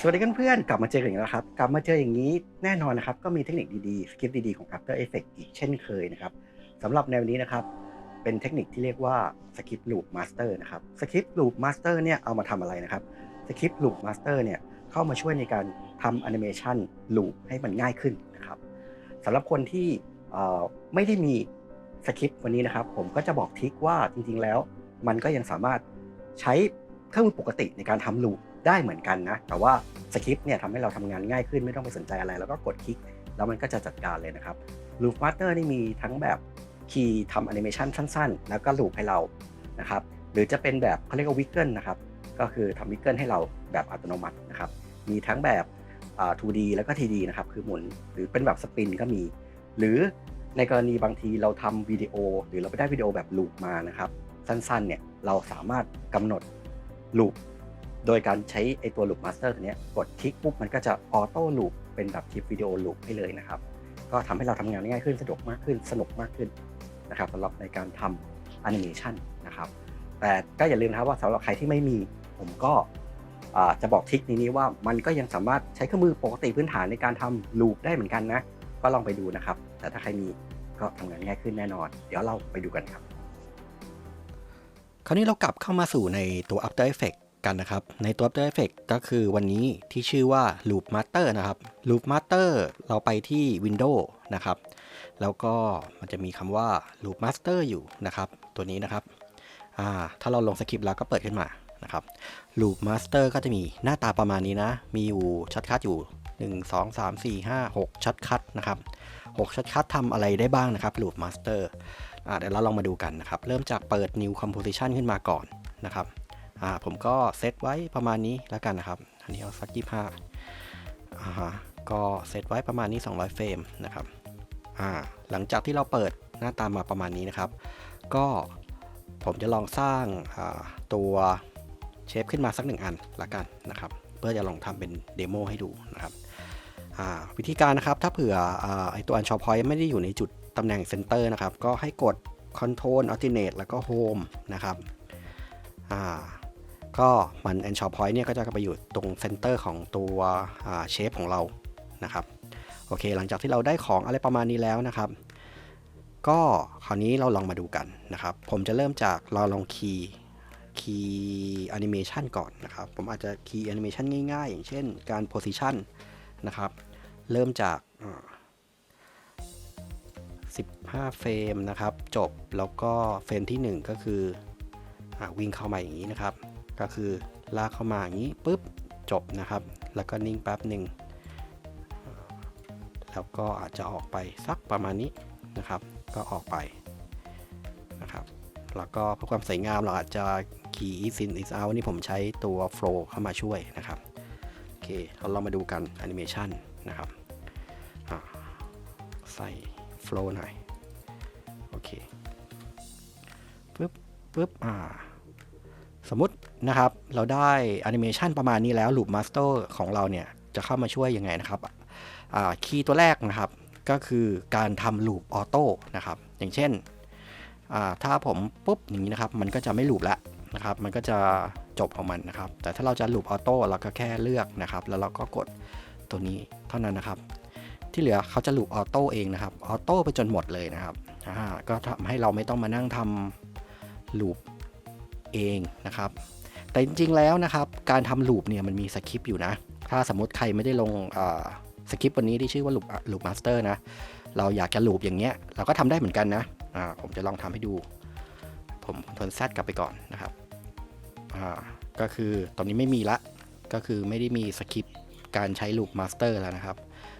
สวัสดีเพื่อนๆ กลับมาเจอกันอีกแล้วครับ กลับมาเจออย่างนี้แน่นอนนะครับ ก็มีเทคนิคดีๆ สคริปต์ดีๆ ของ After Effects อีกเช่นเคยนะครับสำหรับแนวนี้นะครับ เป็นเทคนิคที่เรียกว่า Script Loop Master นะครับ Script Loop Master เนี่ยเอามาทำอะไรนะครับ Script Loop Master เนี่ยเข้ามาช่วยในการทำแอนิเมชัน loop ให้มันง่ายขึ้นนะครับสำหรับคนที่ไม่ได้มีสคริปต์วันนี้นะครับ ผมก็จะบอกทิคว่าจริงๆแล้ว มันก็ยังสามารถใช้เครื่องมือปกติในการทำ loop ได้เหมือนกันนะ แต่ว่าสคริปต์เนี่ยทำให้เราทำงานง่ายขึ้นไม่ต้องไปสนใจอะไร แล้วก็กดคลิก แล้วมันก็จะจัดการเลยนะครับ Loop Master นี่มีทั้งแบบคีย์ทำแอนิเมชันสั้นๆ แล้วก็ลูปให้เรานะครับหรือจะเป็นแบบเขาเรียกว่าวิกเกิลนะครับก็คือทำวิกเกิลให้เราแบบอัตโนมัตินะครับมีทั้งแบบ 2D แล้วก็ 3D นะครับคือหมุนหรือเป็นแบบสปินก็มี หรือในกรณีบางทีเราทำวิดีโอ หรือเราไปได้วิดีโอแบบลูปมานะครับสั้นๆเนี่ยเราสามารถกำหนดลูป โดยการใช้ไอตัว Loop Master ตัวนี้กดคลิกปุ๊บมันก็จะออโต้ลูปเป็นแบบคลิปวิดีโอลูปให้เลยนะครับ ก็ทำให้เราทำงานง่ายขึ้นสะดวกมากขึ้นสนุกมากขึ้นนะครับสำหรับในการทำแอนิเมชันนะครับแต่ก็อย่าลืมนะครับว่าสำหรับใครที่ไม่มีผมก็จะบอกทริคนี้นี้ว่ามันก็ยังสามารถใช้เครื่องมือปกติพื้นฐานในการทำลูปได้เหมือนกันนะ ก็ลองไปดูนะครับ แต่ถ้าใครมีก็ทำงานง่ายขึ้นแน่นอน เดี๋ยวเราไปดูกันครับ คราวนี้เรากลับเข้ามาสู่ในตัว After Effects กันนะครับ ในตัว After Effects ก็คือวันนี้ที่ชื่อว่า Loop Master นะครับ Loop Master เราไปที่ Windows นะครับ แล้วก็มันจะมีคำว่า Loop Master อยู่นะครับ ตัวนี้นะครับ ถ้าเราลงสคริปต์แล้วก็เปิดขึ้นมานะครับ Loop Master ก็จะมีหน้าตาประมาณนี้นะ มีอยู่ช็อตคัทอยู่ 1 2 3 4 5 6ช็อตคัทนะครับ 6ช็อตคัททำอะไรได้บ้างนะครับ Loop Master เดี๋ยวเราลองมาดูกันนะครับ เริ่มจากเปิด New Composition ขึ้นมาก่อนนะครับ อ่าผมก็เซตไว้ประมาณนี้แล้วกันนะครับ อันนี้เอาสักยี่ห้าอ่าฮะก็เซตไว้ประมาณนี้ 200 เฟรมนะครับอ่าหลังจากที่เราเปิดหน้าตามาประมาณนี้นะครับ ก็ผมจะลองสร้างอ่าตัวเชฟขึ้นมาสักหนึ่งอันละกันนะครับ เพื่อจะลองทำเป็นเดโมให้ดูนะครับอ่าวิธีการนะครับถ้าเผื่ออาไอตัว u n s h o t point ไม่ได้อยู่ในจุดตำแหน่งเซนเตอร์นะครับ ก็ให้กด Control Alternate แล้วก็ Home นะครับอ่า ก็มัน u n s h o t point เนี่ยก็จะไปอยู่ตรงเซนเตอร์ของตัวเชฟของเรานะครับโอเค หลังจากที่เราได้ของอะไรประมาณนี้แล้วนะครับ ก็คราวนี้เราลองมาดูกันนะครับ ผมจะเริ่มจากเราลองคีย์คีย์แอนิเมชันก่อนนะครับ ผมอาจจะคีย์แอนิเมชันง่ายๆ อย่างเช่นการโพซิชันนะครับ เริ่มจาก 15 เฟรมนะครับ จบแล้วก็เฟรมที่ 1 ก็คืออวิ่งเข้ามาอย่างนี้นะครับ ก็คือลากเข้ามาอย่างนี้ปุ๊บจบนะครับ แล้วก็นิ่งแป๊บหนึ่งแล้วก็อาจจะออกไปสักประมาณนี้นะครับ ก็ออกไปนะครับ แล้วก็เพื่อความสวยงามเราอาจจะ key is in is out นี่ผมใช้ตัว flow เข้ามาช่วยนะครับโอเคเราลองมาดูกันแอนิเมชันนะครับใส่ flow หน่อยโอเคปึ๊บปึ๊บอ่า สมมตินะครับเราได้แอนิเมชันประมาณนี้แล้ว Loop Master ของเราเนี่ยจะเข้ามาช่วยยังไงนะครับคีย์ตัวแรกนะครับก็คือการทำลูปออโต้นะครับ อย่างเช่น ถ้าผมปุ๊บอย่างนี้นะครับ มันก็จะไม่ลูปแล้วนะครับ มันก็จะจบของมันนะครับ แต่ถ้าเราจะลูปออโต้เราก็แค่เลือกนะครับ แล้วเราก็กดตัวนี้เท่านั้นนะครับ ที่เหลือเขาจะลูปออโต้เองนะครับ ออโต้ไปจนหมดเลยนะครับก็ทำให้เราไม่ต้องมานั่งทำลูป เองนะครับ แต่จริงๆแล้วนะครับ การทำลูปเนี่ยมันมีสคริปต์อยู่นะ ถ้าสมมติใครไม่ได้ลงสคริปต์วันนี้ที่ชื่อว่า loop loop master นะ เราอยากจะลูปอย่างเงี้ย เราก็ทำได้เหมือนกันนะผมจะลองทำให้ดู ผมทนแซดกลับไปก่อนนะครับก็คือตอนนี้ไม่มีละ ก็คือไม่ได้มีสคริปต์การใช้ loop master แล้วนะครับ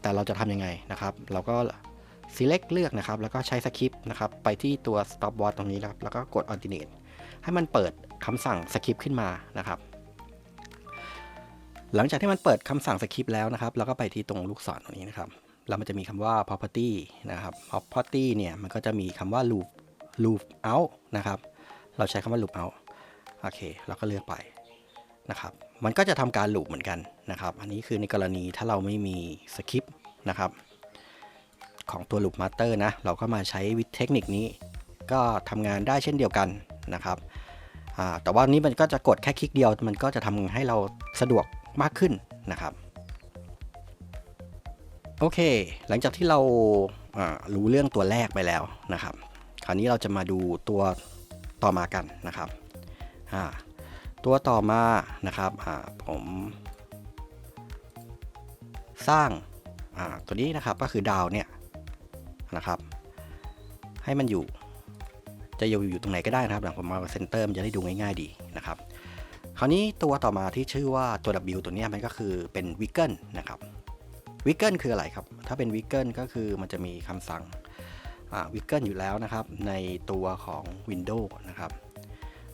แต่เราจะทำยังไงนะครับ เราก็ select เลือกนะครับ แล้วก็ใช้สคริปต์นะครับ ไปที่ตัว stopwatch ตรงนี้นะครับ แล้วก็กด alternate ให้มันเปิดคำสั่งสคริปต์ขึ้นมานะครับ หลังจากที่มันเปิดคำสั่งสคริปต์แล้วนะครับ เราก็ไปที่ตรงลูกศรตรงนี้นะครับ แล้วมันจะมีคำว่า property นะครับ property เนี่ยมันก็จะมีคำว่า loop loop out นะครับ เราใช้คำว่า loop out โอเค เราก็เลือกไปนะครับ มันก็จะทำการ loop เหมือนกันนะครับ อันนี้คือในกรณีถ้าเราไม่มีสคริปต์นะครับของตัว loop master นะ เราก็มาใช้วิธีเทคนิคนี้ ก็ทำงานได้เช่นเดียวกันนะครับ แต่ว่านี้มันก็จะกดแค่คลิกเดียว มันก็จะทำให้เราสะดวกมากขึ้นนะครับ โอเค หลังจากที่เรารู้เรื่องตัวแรกไปแล้วนะครับ คราวนี้เราจะมาดูตัวต่อมากันนะครับ ตัวต่อมานะครับผมสร้างตัวนี้นะครับก็คือดาวเนี่ยนะครับ ให้มันอยู่ จะอยู่อยู่ตรงไหนก็ได้นะครับหลังผมมาเซนเตอร์มันจะได้ดูง่ายๆดีนะครับ คราวนี้ตัวต่อมาที่ชื่อว่าตัว W ตัวนี้มันก็คือเป็นวิกเกิลนะครับวิกเกิลคืออะไรครับ ถ้าเป็นวิกเกิลก็คือมันจะมีคำสั่งวิกเกิลอยู่แล้วนะครับ ในตัวของ Windows นะครับ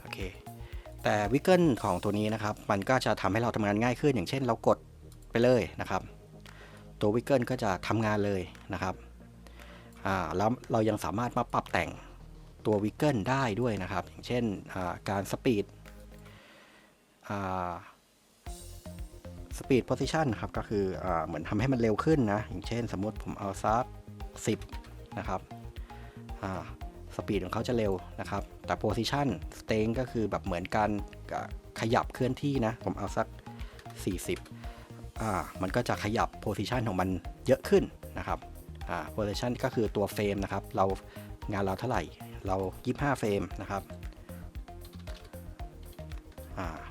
โอเคแต่วิกเกิลของตัวนี้นะครับ มันก็จะทำให้เราทำงานง่ายขึ้น อย่างเช่นเรากดไปเลยนะครับ ตัววิกเกิลก็จะทำงานเลยนะครับแล้วเรายังสามารถมาปรับแต่ง ตัววิกเกิลได้ด้วยนะครับ อย่างเช่นการสปีดสปีดโพซิชันครับก็คืออเหมือนทำให้มันเร็วขึ้นนะ อย่างเช่นสมมติผมเอาซัก10 นะครับสปีดของเขาจะเร็วนะครับ แต่โพซิชันสเตงก็คือแบบเหมือนการขยับเคลื่อนที่นะ ผมเอาสัก 40อ่ามันก็จะขยับโพซิชันของมันเยอะขึ้นนะครับอ่าโพซิชันก็คือตัวเฟรมนะครับ เรางานเราเท่าไหร่ เรา25เฟรมนะครับ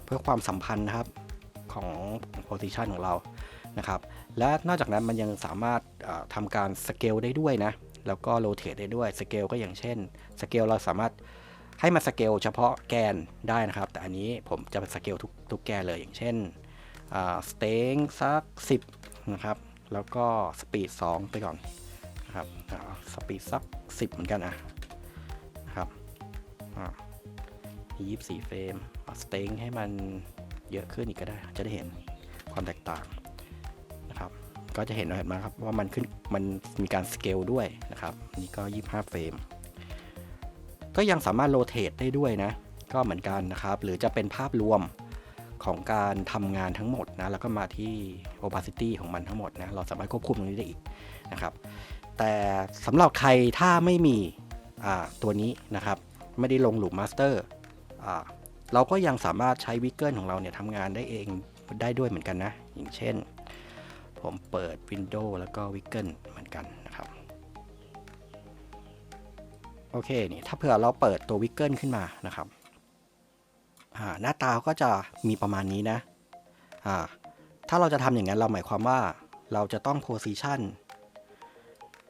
เพื่อความสัมพันธ์นะครับของโพซิชันของเรานะครับ และนอกจากนั้นมันยังสามารถทำการสเกลได้ด้วยนะ แล้วก็โรเตทได้ด้วยสเกลก็อย่างเช่นสเกลเราสามารถให้มันสเกลเฉพาะแกนได้นะครับ แต่อันนี้ผมจะสเกลทุกทุกแกนเลยอย่างเช่นสเต็งสัก 10 นะครับ แล้วก็สปีด 2 ไปก่อนนะครับสปีดสัก 10 เหมือนกันนะนะ ยี่สี่เฟรมสเต็งให้มันเยอะขึ้นอีกก็ได้ จะได้เห็นความแตกต่างนะครับ ก็จะเห็นเห็นไหมครับว่ามันขึ้นมันมีการสเกลด้วยนะครับ นี่ก็ 25 เฟรม ก็ยังสามารถโรเตทได้ด้วยนะ ก็เหมือนกันนะครับ หรือจะเป็นภาพรวมของการทำงานทั้งหมดนะ แล้วก็มาที่ opacity ของมันทั้งหมดนะ เราสามารถควบคุมตรงนี้ได้อีกนะครับ แต่สำหรับใครถ้าไม่มีตัวนี้นะครับ ไม่ได้ลงหลุมมาสเตอร์เราก็ยังสามารถใช้วิกเกิลของเราเนี่ยทำงานได้เองได้ด้วยเหมือนกันนะ อย่างเช่น ผมเปิด Windows แล้วก็วิกเกิลเหมือนกันนะครับโอเคนี่ถ้าเผื่อเราเปิดตัววิกเกิลขึ้นมานะครับหน้าตาก็จะมีประมาณนี้นะถ้าเราจะทำอย่างนั้นเราหมายความว่าเราจะต้องโพซิชัน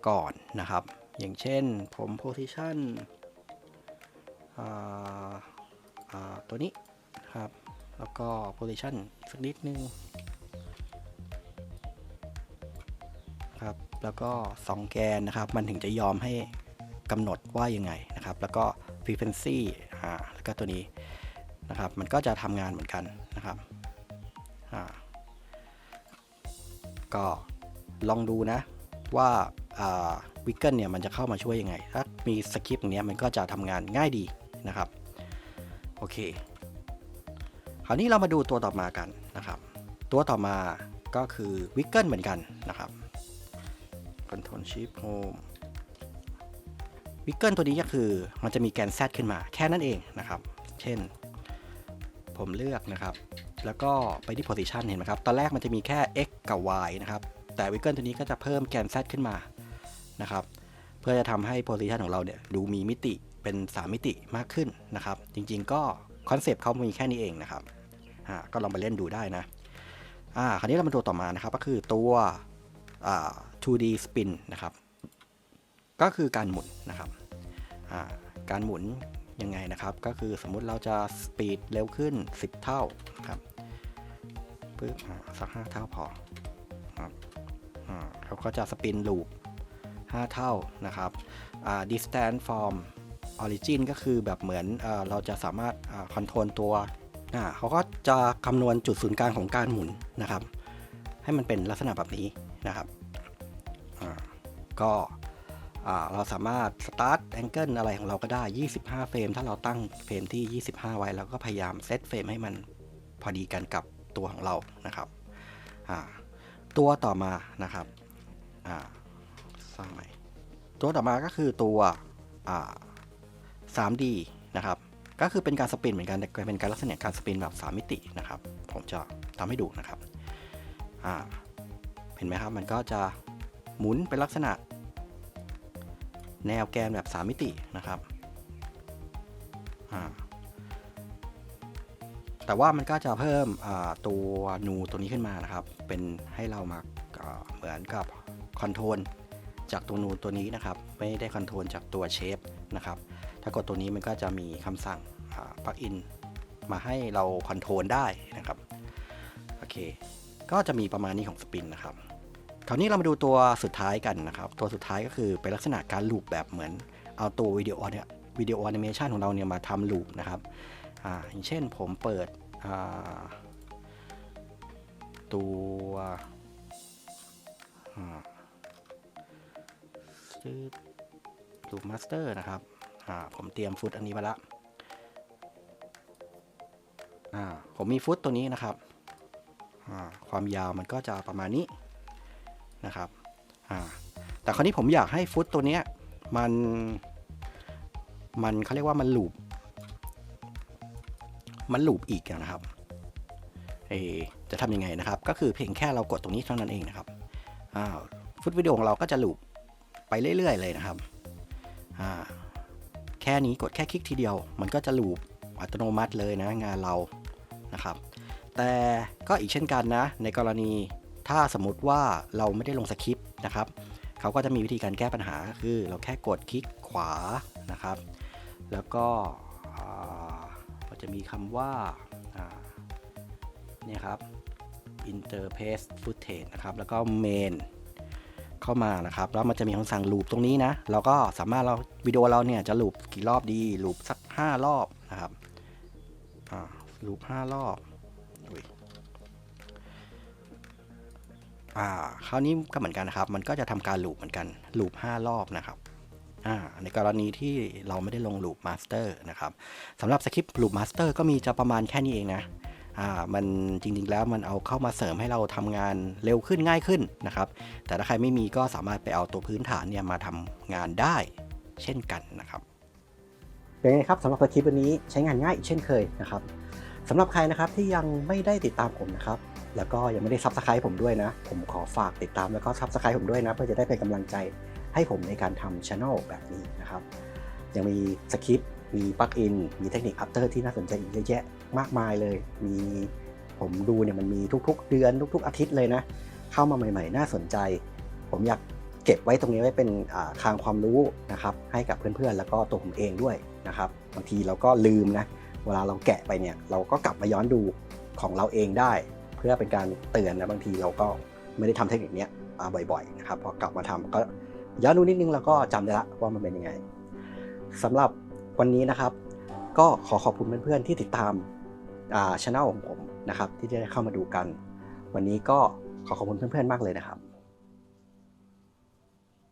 ก่อนนะครับ อย่างเช่นผมโพซิชัน ตัวนี้ครับ แล้วก็ position สักนิดนึงครับ แล้วก็ 2 แกนนะครับ มันถึงจะยอมให้กำหนดว่ายังไงนะครับ แล้วก็ frequency อ่าแล้วก็ตัวนี้นะครับ มันก็จะทำงานเหมือนกันนะครับอ่าก็ลองดูนะว่าวิกเกิลเนี่ยมันจะเข้ามาช่วยยังไง ถ้ามีสคริปต์อย่างเนี้ยมันก็จะทำงานง่ายดี นะครับ โอเค คราวนี้เรามาดูตัวต่อมากันนะครับ ตัวต่อมาก็คือวิกเกิลเหมือนกันนะครับ Control Shift Home วิกเกิลตัวนี้ก็คือมันจะมีแกน Z ขึ้นมาแค่นั้นเองนะครับ เช่น ผมเลือกนะครับ แล้วก็ไปที่ Position เห็นไหมครับ ตอนแรกมันจะมีแค่ X กับ Y นะครับ แต่วิกเกิลตัวนี้ก็จะเพิ่มแกน Z ขึ้นมานะครับ เพื่อจะทำให้ Position ของเราเนี่ยดูมีมิติ เป็น3มิติมากขึ้นนะครับ จริงๆก็คอนเซปต์เขามีแค่นี้เองนะครับก็ลองไปเล่นดูได้นะอ่าคราวนี้เรามาดูต่อมานะครับ ก็คือตัวอ่า 2D spin นะครับ ก็คือการหมุนนะครับอ่าการหมุนยังไงนะครับ ก็คือสมมุติเราจะสปีดเร็วขึ้น 10 เท่าครับปึ๊บสัก5เท่าพอครับเขาก็จะสปินลูป5เท่านะครับ distance from origin ก็คือแบบเหมือนเอเราจะสามารถคอนโทรลตัวเขาก็จะคำนวณจุดศูนย์กลางของการหมุนนะครับ ให้มันเป็นลักษณะแบบนี้นะครับก็เราสามารถ start angle อะไรของเราก็ได้ 25 เฟรม ถ้าเราตั้งเฟรมที่ 25 ไว้เราก็พยายามเซตเฟรมให้มันพอดีกันกับตัวของเรานะครับ ตัวต่อมานะครับสร้างใหม่ ตัวต่อมาก็คือตัว 3D นะครับก็คือเป็นการสปินเหมือนกันแต่เป็นการลักษณะการสปินแบบ 3 มิตินะครับ ผมจะทำให้ดูนะครับอ่าเห็นไหมครับมันก็จะหมุนเป็นลักษณะ แนวแกนแบบ 3 มิตินะครับอ่าแต่ว่ามันก็จะเพิ่มตัวนูตัวนี้ขึ้นมานะครับ เป็นให้เรามาอ่าเหมือนกับคอนโทรลจากตัวนูตัวนี้นะครับ ไม่ได้คอนโทรลจากตัวเชฟนะครับ ถ้ากดตัวนี้มันก็จะมีคำสั่งปลั๊กอินมาให้เราคอนโทรลได้นะครับ โอเค ก็จะมีประมาณนี้ของสปินนะครับ คราวนี้เรามาดูตัวสุดท้ายกันนะครับ ตัวสุดท้ายก็คือเป็นลักษณะการลูปแบบเหมือน เอาตัววิดีโอเนี่ยวิดีโอแอนิเมชันของเราเนี่ยมาทำลูปนะครับ อ่าอย่างเช่นผมเปิดตัวลูปมาสเตอร์นะครับ อ่าผมเตรียมฟุตอันนี้มาละอ่าผมมีฟุตตัวนี้นะครับอ่าความยาวมันก็จะประมาณนี้นะครับอ่าแต่คราวนี้ผมอยากให้ฟุตตัวเนี้ยมันมันเขาเรียกว่ามันลูปมันลูปอีกนะครับเอจะทำยังไงนะครับ ก็คือเพียงแค่เรากดตรงนี้เท่านั้นเองนะครับอ้าวฟุตวิดีโอของเราก็จะลูปไปเรื่อย ๆ เลยนะครับอ่า แค่นี้กดแค่คลิกทีเดียว มันก็จะลูปอัตโนมัติเลยนะงานเรานะครับ แต่ก็อีกเช่นกันนะ ในกรณีถ้าสมมติว่าเราไม่ได้ลงสคริปต์นะครับเขาก็จะมีวิธีการแก้ปัญหาคือเราแค่กดคลิกขวานะครับ แล้วก็มันจะมีคำว่าอ่าเนี่ยครับ interface footage นะครับ แล้วก็ main เข้ามานะครับ แล้วมันจะมีคำสั่ง loop ตรงนี้นะ เราก็สามารถเราวิดีโอเราเนี่ยจะ loop กี่รอบดี loop สัก 5 รอบนะครับอ่า loop 5รอบอ่าคราวนี้ก็เหมือนกันนะครับ มันก็จะทำการ loop เหมือนกัน loop 5รอบนะครับอ่าในกรณีที่เราไม่ได้ลง loop master นะครับสำหรับสคริปต์ loop master ก็มีจะประมาณแค่นี้เองนะ อ่ามันจริงๆแล้วมันเอาเข้ามาเสริมให้เราทำงานเร็วขึ้นง่ายขึ้นนะครับ แต่ถ้าใครไม่มีก็สามารถไปเอาตัวพื้นฐานเนี่ยมาทำงานได้เช่นกันนะครับเป็นไงครับสำหรับคลิปวันนี้ใช้งานง่ายอีกเช่นเคยนะครับสำหรับใครนะครับที่ยังไม่ได้ติดตามผมนะครับแล้วก็ยังไม่ได้ซับสไครต์ผมด้วยนะ ผมขอฝากติดตามแล้วก็ซับสไครต์ผมด้วยนะ เพื่อจะได้เป็นกำลังใจให้ผมในการทำช anel แบบนี้นะครับ ยังมีสคริปต์มีปลั๊กอินมีเทคนิคอัปเตอร์ที่น่าสนใจอีกเยอะแยะ มากมายเลย มีผมดูเนี่ยมันมีทุกๆ เดือนทุก ๆ อาทิตย์เลยนะ เข้ามาใหม่ ๆ น่าสนใจ ผมอยากเก็บไว้ตรงนี้ไว้เป็นอ่าคลังความรู้นะครับให้กับเพื่อนๆ แล้วก็ตัวผมเองด้วยนะครับบางทีเราก็ลืมนะเวลาเราแกะไปเนี่ยเราก็กลับมาย้อนดูของเราเองได้ เพื่อเป็นการเตือนนะบางทีเราก็ไม่ได้ทำเทคนิคนี้บ่อยๆนะครับพอกลับมาทำก็ย้อนดูนิดนึงแล้วก็จำได้ละว่ามันเป็นยังไงสำหรับวันนี้นะครับ ก็ขอขอบคุณเพื่อนๆที่ติดตาม ช่องของผมนะครับที่ได้เข้ามาดูกัน วันนี้ก็ขอขอบคุณเพื่อนๆมากเลยนะครับ